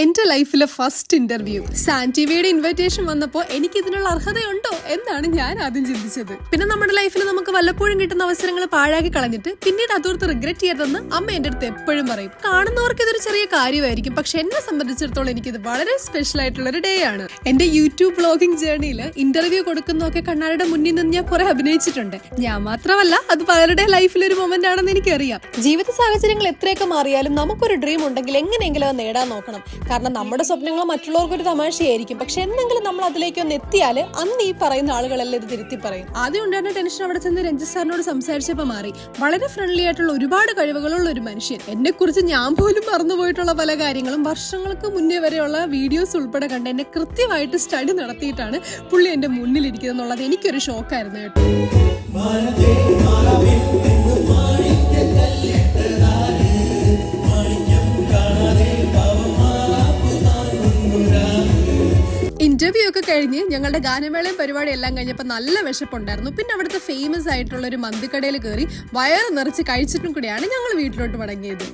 എന്റെ ലൈഫിലെ first interview. സാന്റിവിയുടെ invitation വന്നപ്പോൾ എനിക്ക് ഇതിനുള്ള അർഹതയുണ്ടോ എന്നാണ് ഞാൻ ആദ്യം ചിന്തിച്ചത്. പിന്നെ നമ്മുടെ ലൈഫിൽ നമുക്ക് വല്ലപ്പോഴും കിട്ടുന്ന അവസരങ്ങൾ പാഴാക്കി കളഞ്ഞിട്ട് പിന്നീട് അതോർത്ത് റിഗ്രറ്റ് ചെയ്യരുതെന്ന് അമ്മ എന്റെ അടുത്ത് എപ്പോഴും പറയും. കാണുന്നവർക്ക് ഇതൊരു ചെറിയ കാര്യമായിരിക്കും പക്ഷെ എന്നെ സംബന്ധിച്ചിടത്തോളം എനിക്ക് ഇത് വളരെ സ്പെഷ്യൽ ആയിട്ടുള്ള ഒരു ഡേ ആണ്. എന്റെ യൂട്യൂബ് ബ്ലോഗിംഗ് ജേർണിയിൽ ഇന്റർവ്യൂ കൊടുക്കുന്നതൊക്കെ കണ്ണാടിയുടെ മുന്നിൽ നിന്ന് ഞാൻ കുറെ അഭിനയിച്ചിട്ടുണ്ട്. ഞാൻ മാത്രമല്ല അത് പലരുടെ ലൈഫിൽ ഒരു മൊമെന്റ് ആണെന്ന് എനിക്കറിയാം. ജീവിത സാഹചര്യങ്ങൾ എത്രയൊക്കെ മാറിയാലും നമുക്കൊരു ഡ്രീം ഉണ്ടെങ്കിൽ എങ്ങനെയെങ്കിലും അത് നേടാൻ നോക്കണം. കാരണം നമ്മുടെ സ്വപ്നങ്ങൾ മറ്റുള്ളവർക്കൊരു തമാശയായിരിക്കും. പക്ഷെ എന്തെങ്കിലും നമ്മൾ അതിലേക്ക് ഒന്ന് എത്തിയാൽ അന്ന് ഈ പറയുന്ന ആളുകളെല്ലാം ഇത് തിരുത്തി പറയും. ആദ്യം ഉണ്ടായിരുന്ന ടെൻഷൻ അവിടെ ചെന്ന് രഞ്ജിത് സാറിനോട് സംസാരിച്ചപ്പോൾ മാറി. വളരെ ഫ്രണ്ട്ലി ആയിട്ടുള്ള ഒരുപാട് കഴിവുകളുള്ള ഒരു മനുഷ്യൻ. എന്നെ കുറിച്ച് ഞാൻ പോലും മറന്നുപോയിട്ടുള്ള പല കാര്യങ്ങളും വർഷങ്ങൾക്ക് മുന്നേ വരെയുള്ള വീഡിയോസ് ഉൾപ്പെടെ കണ്ട് എന്നെ കൃത്യമായിട്ട് സ്റ്റഡി നടത്തിയിട്ടാണ് പുള്ളി എന്റെ മുന്നിലിരിക്കുന്നത് എന്നുള്ളത് എനിക്കൊരു ഷോക്കായിരുന്നു കേട്ടോ. ഇന്റർവ്യൂ ഒക്കെ കഴിഞ്ഞ് ഞങ്ങളുടെ ഗാനമേളയും പരിപാടി എല്ലാം കഴിഞ്ഞപ്പോൾ നല്ല വിശപ്പുണ്ടായിരുന്നു. പിന്നെ അവിടുത്തെ ഫേമസ് ആയിട്ടുള്ള ഒരു മന്തിക്കടയിൽ കയറി വയറ് നിറച്ച് കഴിച്ചിട്ടും കൂടിയാണ് ഞങ്ങൾ വീട്ടിലോട്ട് മടങ്ങിയത്.